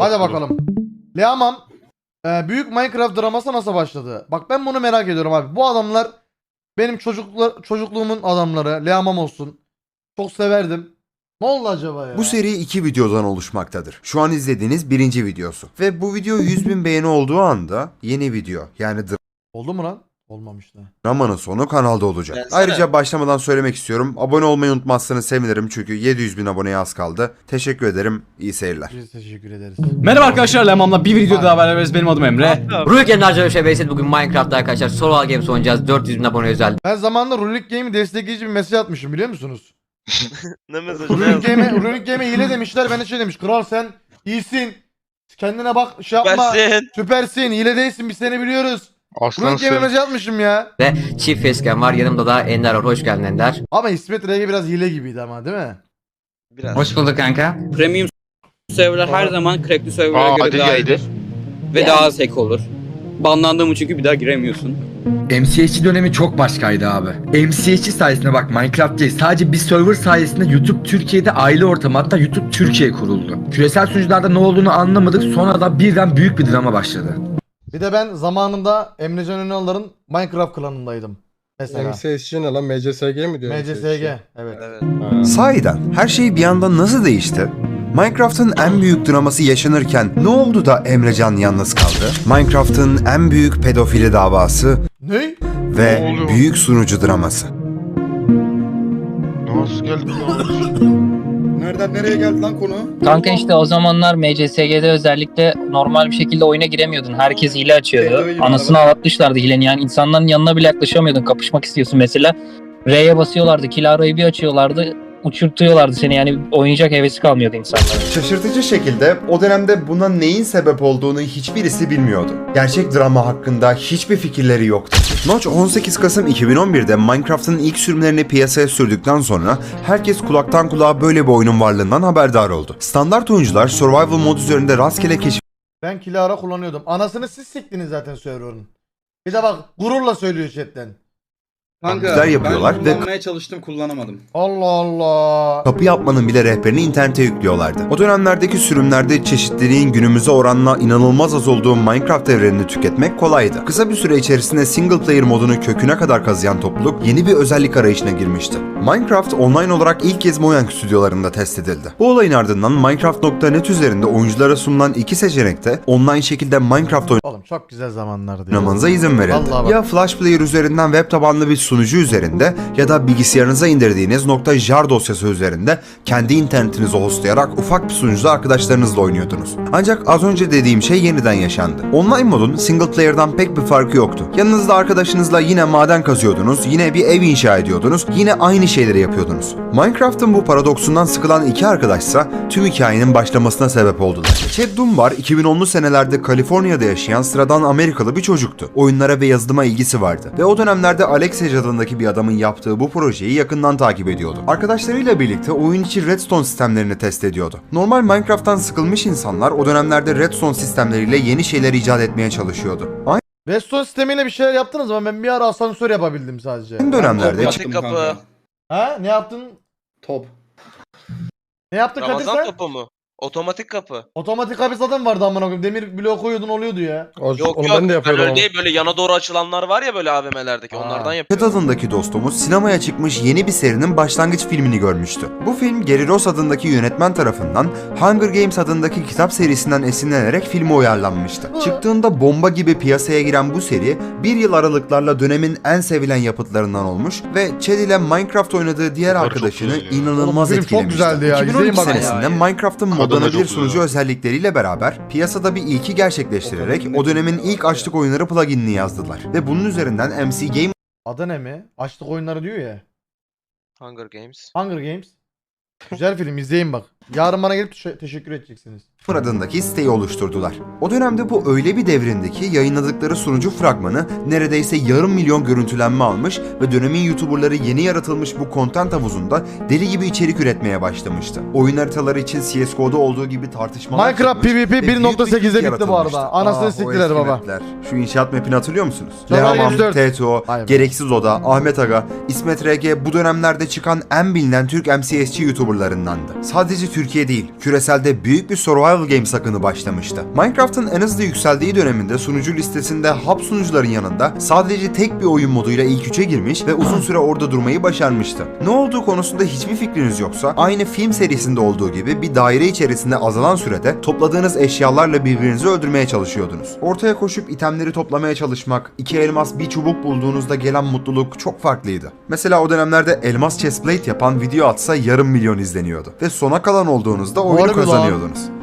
Hadi bakalım. Leaman e, büyük Minecraft draması nasıl başladı? Bak ben bunu merak ediyorum abi. Bu adamlar benim çocuklar çocukluğumun adamları. Leamam olsun. Çok severdim. Ne oldu acaba ya? Bu seri iki videodan oluşmaktadır. Şu an izlediğiniz birinci videosu. Ve bu video 100 bin beğeni olduğu anda yeni video yani Oldu mu lan? Olmamış da. dramanın sonu kanalda olacak. Gelsene. Ayrıca başlamadan söylemek istiyorum. Abone olmayı unutmazsanız sevinirim çünkü 700 bin aboneye az kaldı. Teşekkür ederim. İyi seyirler. Biz teşekkür ederiz. Merhaba arkadaşlar Leman'la bir videoda daha beraberiz. Benim adım Emre. Rurik Enerji ve Şebeyset bugün Minecraft'ta arkadaşlar Survival Games oynayacağız 400 bin abone özel. Ben zamanında Rulik Game'i destekleyici bir mesaj atmışım biliyor musunuz? Ne mesajı Rulik? Game'e Rulik Game'e hile demişler. Ben de şey demiş. Kral sen iyisin. Kendine bak şey yapma. Süpersin. Süpersin. Hile değilsin. Biz seni biliyoruz. Rulik Game'e mesaj atmışım ya. Ve çift facecam var yanımda da Ender var hoş geldin Ender. Ama İsmet Rege biraz hile gibiydi ama değil mi? Biraz. Hoş bulduk kanka. Premium serverlar her zaman crackli serverlara Aa, göre hadi daha geldi. iyidir. Ve daha az hack olur. Banlandın mı çünkü bir daha giremiyorsun. MCH'i dönemi çok başkaydı abi. MCH'i sayesinde bak Minecraft değil sadece bir server sayesinde YouTube Türkiye'de aile ortamı hatta YouTube Türkiye kuruldu. Küresel sunucularda ne olduğunu anlamadık sonra da birden büyük bir drama başladı. Bir de ben zamanında Emrecan Ünal'ların Minecraft klanındaydım. Mesela. MCSG ne lan? MCSG mi diyor? MCSG. Evet. Evet. Ha. Sahiden her şey bir anda nasıl değişti? Minecraft'ın en büyük draması yaşanırken ne oldu da Emrecan yalnız kaldı? Minecraft'ın en büyük pedofili davası Ne? ve Ne büyük sunucu draması. Nasıl geldi Nereden nereye geldi lan konu? Kanka işte o zamanlar MCSG'de özellikle normal bir şekilde oyuna giremiyordun. Herkes hile açıyordu. Anasını ağlatmışlardı hilenin. Yani insanların yanına bile yaklaşamıyordun. Kapışmak istiyorsun mesela. R'ye basıyorlardı. Kilara'yı bir açıyorlardı. Uçurtuyorlardı seni. Yani oynayacak hevesi kalmıyordu insanların. Şaşırtıcı şekilde o dönemde buna neyin sebep olduğunu hiçbirisi bilmiyordu. Gerçek drama hakkında hiçbir fikirleri yoktu. Notch 18 Kasım 2011'de Minecraft'ın ilk sürümlerini piyasaya sürdükten sonra herkes kulaktan kulağa böyle bir oyunun varlığından haberdar oldu. Standart oyuncular survival mod üzerinde rastgele Ben Kilara kullanıyordum. Anasını siz siktiniz zaten server'ın. Bir de bak gururla söylüyor chatten. Kanka yapıyorlar ben ve- kullanmaya çalıştım kullanamadım. Allah Allah. kapı yapmanın bile rehberini internete yüklüyorlardı. O dönemlerdeki sürümlerde çeşitliliğin günümüze oranla inanılmaz az olduğu Minecraft evrenini tüketmek kolaydı. Kısa bir süre içerisinde single player modunu köküne kadar kazıyan topluluk yeni bir özellik arayışına girmişti. Minecraft online olarak ilk kez Mojang stüdyolarında test edildi. Bu olayın ardından Minecraft.net üzerinde oyunculara sunulan iki seçenekte online şekilde Minecraft Oğlum çok güzel zamanlardı. oynamanıza izin verildi. Vallahi bak. Ya Flash Player üzerinden web tabanlı bir sunucu üzerinde ya da bilgisayarınıza indirdiğiniz .jar dosyası üzerinde kendi internetinizi hostlayarak ufak bir sunucuda arkadaşlarınızla oynuyordunuz. Ancak az önce dediğim şey yeniden yaşandı. Online modun single player'dan pek bir farkı yoktu. Yanınızda arkadaşınızla yine maden kazıyordunuz, yine bir ev inşa ediyordunuz, yine aynı şeyleri yapıyordunuz. Minecraft'ın bu paradoksundan sıkılan iki arkadaşsa tüm hikayenin başlamasına sebep oldular. Chad Dunbar 2010'lu senelerde Kaliforniya'da yaşayan sıradan Amerikalı bir çocuktu. Oyunlara ve yazılıma ilgisi vardı. Ve o dönemlerde Alex Age adındaki bir adamın yaptığı bu projeyi yakından takip ediyordu. Arkadaşlarıyla birlikte oyun içi redstone sistemlerini test ediyordu. Normal Minecraft'tan sıkılmış insanlar o dönemlerde redstone sistemleriyle yeni şeyler icat etmeye çalışıyordu. Redstone sistemiyle bir şeyler yaptınız ama ben bir ara asansör yapabildim sadece. Aynı dönemlerde Yaptım kapı. Ha? Ne yaptın? Top. Ne yaptın Kadir Ramazan sen? kapı mı? Otomatik kapı. Otomatik kapı zaten vardı amına koyayım. Demir blok koyuyordun oluyordu ya. O, Yok onu yok. ben de yapıyordum. öyle ama. değil böyle yana doğru açılanlar var ya böyle AVM'lerdeki Aa. onlardan yapıyor. adındaki dostumuz sinemaya çıkmış yeni bir serinin başlangıç filmini görmüştü. Bu film Gary Ross adındaki yönetmen tarafından Hunger Games adındaki kitap serisinden esinlenerek filme uyarlanmıştı. Çıktığında bomba gibi piyasaya giren bu seri bir yıl aralıklarla dönemin en sevilen yapıtlarından olmuş ve Chad ile Minecraft oynadığı diğer çok arkadaşını güzel ya. inanılmaz Oğlum film çok etkilemişti. güzeldi ya, 2012 izleyin bakın. senesinde Ya, ya. Minecraft'ın Kadın bir sunucu özellikleriyle beraber piyasada bir ilki gerçekleştirerek o dönemin ilk açlık oyunları pluginini yazdılar. Ve bunun üzerinden MC Game Adı ne mi? Açlık oyunları diyor ya. Hunger Games. Hunger Games. Güzel film izleyin bak. Yarın bana gelip teşe- teşekkür edeceksiniz. Adındaki siteyi oluşturdular. O dönemde bu öyle bir devrindeki yayınladıkları sunucu fragmanı neredeyse yarım milyon görüntülenme almış ve dönemin YouTuberları yeni yaratılmış bu content havuzunda deli gibi içerik üretmeye başlamıştı. Oyun haritaları için CSGO'da olduğu gibi tartışmalar Minecraft PvP ve büyük bir 1.8'de kitle bitti bu arada. Anasını o siktiler baba. mapler. Şu inşaat mapini hatırlıyor musunuz? Lehamam, 24. TTO. Gereksiz Oda, Ahmet Aga, İsmet RG bu dönemlerde çıkan en bilinen Türk MCS'çi YouTuberlarındandı. Sadece Türkiye değil, küreselde büyük bir survival games akını başlamıştı. Minecraft'ın en hızlı yükseldiği döneminde sunucu listesinde hub sunucuların yanında sadece tek bir oyun moduyla ilk üçe girmiş ve uzun süre orada durmayı başarmıştı. Ne olduğu konusunda hiçbir fikriniz yoksa aynı film serisinde olduğu gibi bir daire içerisinde azalan sürede topladığınız eşyalarla birbirinizi öldürmeye çalışıyordunuz. Ortaya koşup itemleri toplamaya çalışmak, iki elmas bir çubuk bulduğunuzda gelen mutluluk çok farklıydı. Mesela o dönemlerde elmas chestplate yapan video atsa yarım milyon izleniyordu. Ve sona kalan olduğunuzda oyunu Harbi lan.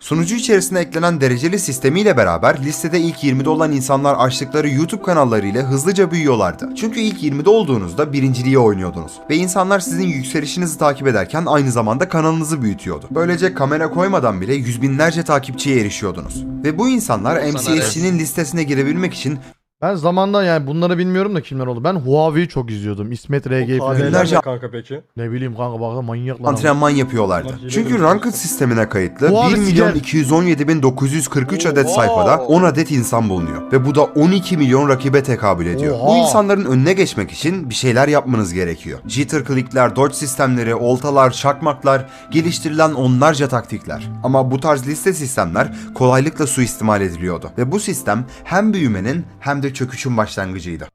Sunucu içerisine eklenen dereceli sistemiyle beraber listede ilk 20'de olan insanlar açtıkları YouTube kanalları ile hızlıca büyüyorlardı. Çünkü ilk 20'de olduğunuzda birinciliği oynuyordunuz. Ve insanlar sizin yükselişinizi takip ederken aynı zamanda kanalınızı büyütüyordu. Böylece kamera koymadan bile yüz binlerce takipçiye erişiyordunuz. Ve bu insanlar MCS'nin listesine girebilmek için Ben zamanda yani bunları bilmiyorum da kimler oldu. Ben Huawei'yi çok izliyordum. İsmet RG falan. Kanka peki. Ne bileyim kanka baksana manyaklar. antrenman yapıyorlardı. Çünkü Ranked sistemine kayıtlı Bu abi 1 milyon siker. 217 bin 943 adet sayfada 10 adet insan bulunuyor. Ve bu da 12 milyon rakibe tekabül ediyor. Oha. Bu insanların önüne geçmek için bir şeyler yapmanız gerekiyor. Jitter clickler, dodge sistemleri, oltalar, çakmaklar, geliştirilen onlarca taktikler. Ama bu tarz liste sistemler kolaylıkla suistimal ediliyordu. Ve bu sistem hem büyümenin hem de çöküşün başlangıcıydı.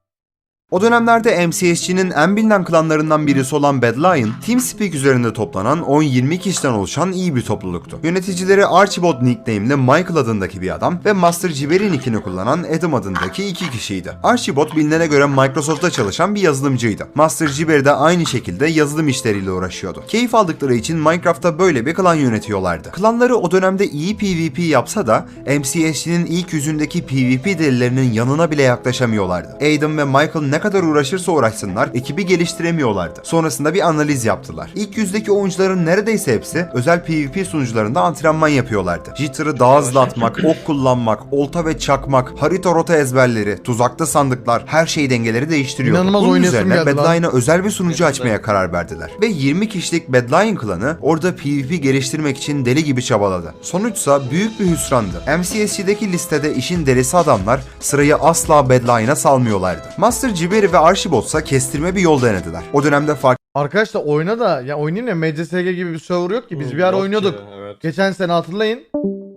O dönemlerde MCSG'nin en bilinen klanlarından birisi olan Bad Lion, TeamSpeak üzerinde toplanan 10-20 kişiden oluşan iyi bir topluluktu. Yöneticileri Archibald nickname'li Michael adındaki bir adam ve Master Jiberi nickini kullanan Adam adındaki iki kişiydi. Archibald bilinene göre Microsoft'ta çalışan bir yazılımcıydı. Master Jiberi de aynı şekilde yazılım işleriyle uğraşıyordu. Keyif aldıkları için Minecraft'ta böyle bir klan yönetiyorlardı. Klanları o dönemde iyi PvP yapsa da MCSG'nin ilk yüzündeki PvP delilerinin yanına bile yaklaşamıyorlardı. Adam ve Michael ne kadar uğraşırsa uğraşsınlar ekibi geliştiremiyorlardı. Sonrasında bir analiz yaptılar. İlk yüzdeki oyuncuların neredeyse hepsi özel PvP sunucularında antrenman yapıyorlardı. Jitter'ı daha hızlı atmak, ok kullanmak, olta ve çakmak, harita rota ezberleri, tuzakta sandıklar, her şey dengeleri değiştiriyordu. İnanılmaz Bunun üzerine. Badline'a özel bir sunucu açmaya karar verdiler. Ve 20 kişilik Badlion klanı orada PvP geliştirmek için deli gibi çabaladı. Sonuçsa büyük bir hüsrandı. MCSG'deki listede işin delisi adamlar sırayı asla Badlion'a salmıyorlardı. Master Jiberi ve Archibald ise kestirme bir yol denediler. O dönemde fark Arkadaşlar oyna da ya oynayayım ya MCSG gibi bir server yok ki. Biz bir ara Yok oynuyorduk. ki, Evet. Geçen sene hatırlayın.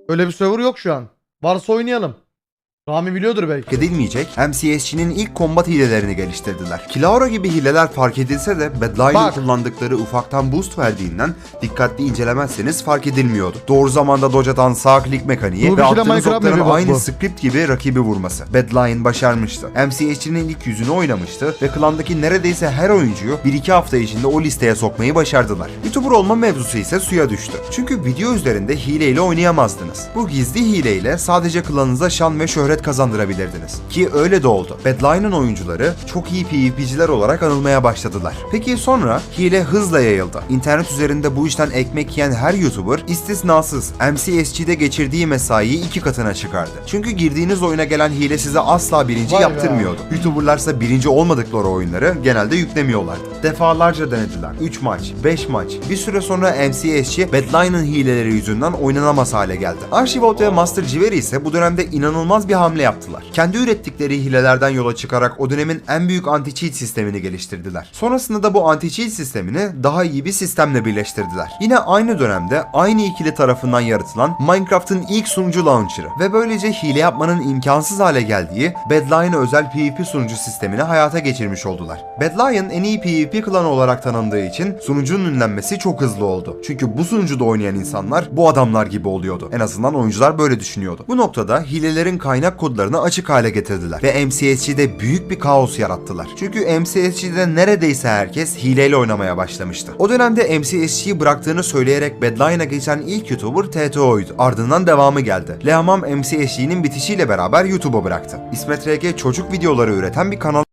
Öyle bir server yok şu an. Varsa oynayalım. Rami biliyordur belki. edilmeyecek MCSG'nin ilk kombat hilelerini geliştirdiler. Kilaura gibi hileler fark edilse de Badlion'ın Bak. kullandıkları ufaktan boost verdiğinden dikkatli incelemezseniz fark edilmiyordu. Doğru zamanda dodge atan sağ klik mekaniği Bu ve bir kere attığınız Minecraft okların map'i bak aynı bu. script gibi rakibi vurması. Badlion başarmıştı. MCSG'nin ilk yüzünü oynamıştı ve klandaki neredeyse her oyuncuyu 1-2 hafta içinde o listeye sokmayı başardılar. YouTuber olma mevzusu ise suya düştü. Çünkü video üzerinde hileyle oynayamazdınız. Bu gizli hileyle sadece klanınıza şan ve şöhret kazandırabilirdiniz. Ki öyle de oldu. Badlion'ın oyuncuları çok iyi PvP'ciler olarak anılmaya başladılar. Peki sonra hile hızla yayıldı. İnternet üzerinde bu işten ekmek yiyen her YouTuber istisnasız MCSG'de geçirdiği mesaiyi iki katına çıkardı. Çünkü girdiğiniz oyuna gelen hile size asla birinci Vay be. yaptırmıyordu. YouTuberlarsa birinci olmadıkları oyunları genelde yüklemiyorlardı. Defalarca denediler. 3 maç, 5 maç. Bir süre sonra MCSG Badlion'ın hileleri yüzünden oynanamaz hale geldi. Archibald ve Master Jiveri ise bu dönemde inanılmaz bir hamle yaptılar. Kendi ürettikleri hilelerden yola çıkarak o dönemin en büyük anti-cheat sistemini geliştirdiler. Sonrasında da bu anti-cheat sistemini daha iyi bir sistemle birleştirdiler. Yine aynı dönemde aynı ikili tarafından yaratılan Minecraft'ın ilk sunucu launcher'ı ve böylece hile yapmanın imkansız hale geldiği Badlion'a özel PvP sunucu sistemini hayata geçirmiş oldular. Badlion en iyi PvP klanı olarak tanındığı için sunucunun ünlenmesi çok hızlı oldu. Çünkü bu sunucuda oynayan insanlar bu adamlar gibi oluyordu. En azından oyuncular böyle düşünüyordu. Bu noktada hilelerin kaynak kodlarını açık hale getirdiler ve MCSG'de büyük bir kaos yarattılar. Çünkü MCSG'de neredeyse herkes hileyle oynamaya başlamıştı. O dönemde MCSG'yi bıraktığını söyleyerek Badlion'a geçen ilk YouTuber TTO'ydu. Ardından devamı geldi. Lehamam MCSG'nin bitişiyle beraber YouTube'u bıraktı. İsmet RG çocuk videoları üreten bir kanal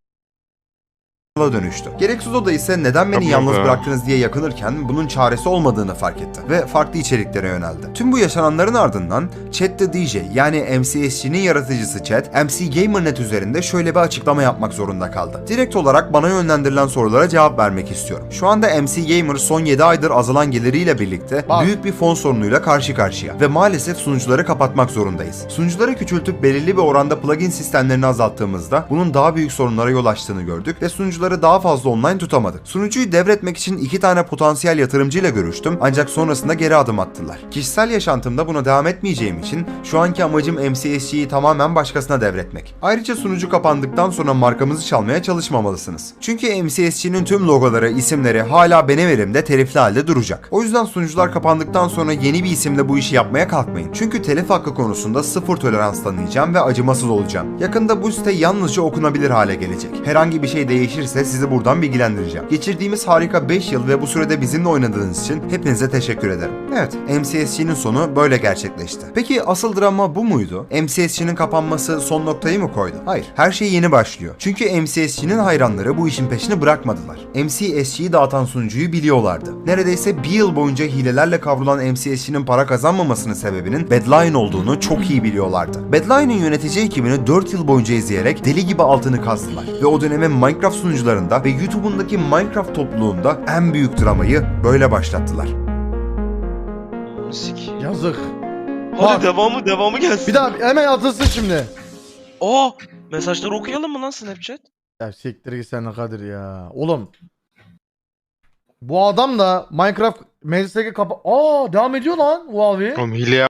dönüştü. Gereksiz Oda ise neden beni yalnız bıraktınız diye yakınırken bunun çaresi olmadığını fark etti ve farklı içeriklere yöneldi. Tüm bu yaşananların ardından Chat the DJ yani MCSG'nin yaratıcısı Chat, MC GamerNet üzerinde şöyle bir açıklama yapmak zorunda kaldı. Direkt olarak bana yönlendirilen sorulara cevap vermek istiyorum. Şu anda MC Gamer son 7 aydır azalan geliriyle birlikte Bak. büyük bir fon sorunuyla karşı karşıya ve maalesef sunucuları kapatmak zorundayız. Sunucuları küçültüp belirli bir oranda plugin sistemlerini azalttığımızda bunun daha büyük sorunlara yol açtığını gördük ve sunucuları daha fazla online tutamadık. Sunucuyu devretmek için iki tane potansiyel yatırımcıyla görüştüm ancak sonrasında geri adım attılar. Kişisel yaşantımda buna devam etmeyeceğim için şu anki amacım MCSG'yi tamamen başkasına devretmek. Ayrıca sunucu kapandıktan sonra markamızı çalmaya çalışmamalısınız. Çünkü MCSG'nin tüm logoları, isimleri hala benim elimde telifli halde duracak. O yüzden sunucular kapandıktan sonra yeni bir isimle bu işi yapmaya kalkmayın. Çünkü telif hakkı konusunda sıfır tolerans tanıyacağım ve acımasız olacağım. Yakında bu site yalnızca okunabilir hale gelecek. Herhangi bir şey değişirse sizi buradan bilgilendireceğim. Geçirdiğimiz harika 5 yıl ve bu sürede bizimle oynadığınız için hepinize teşekkür ederim. Evet, MCSG'nin sonu böyle gerçekleşti. Peki asıl drama bu muydu? MCSG'nin kapanması son noktayı mı koydu? Hayır, her şey yeni başlıyor. Çünkü MCSG'nin hayranları bu işin peşini bırakmadılar. MCSG'yi dağıtan sunucuyu biliyorlardı. Neredeyse bir yıl boyunca hilelerle kavrulan MCSG'nin para kazanmamasının sebebinin Badline olduğunu çok iyi biliyorlardı. Badline'ın yönetici ekibini 4 yıl boyunca izleyerek deli gibi altını kazdılar. Ve o dönemin Minecraft sunucularında ve YouTube'undaki Minecraft topluluğunda en büyük dramayı böyle başlattılar. Sik. Yazık. Hadi Bak. devamı devamı gelsin. Bir daha hemen atılsın şimdi. Aa mesajları okuyalım mı lan Snapchat? Ya siktir git sen Kadir ya. Oğlum. Bu adam da Minecraft MCSG kapa... Aa devam ediyor lan Huawei. Oğlum hile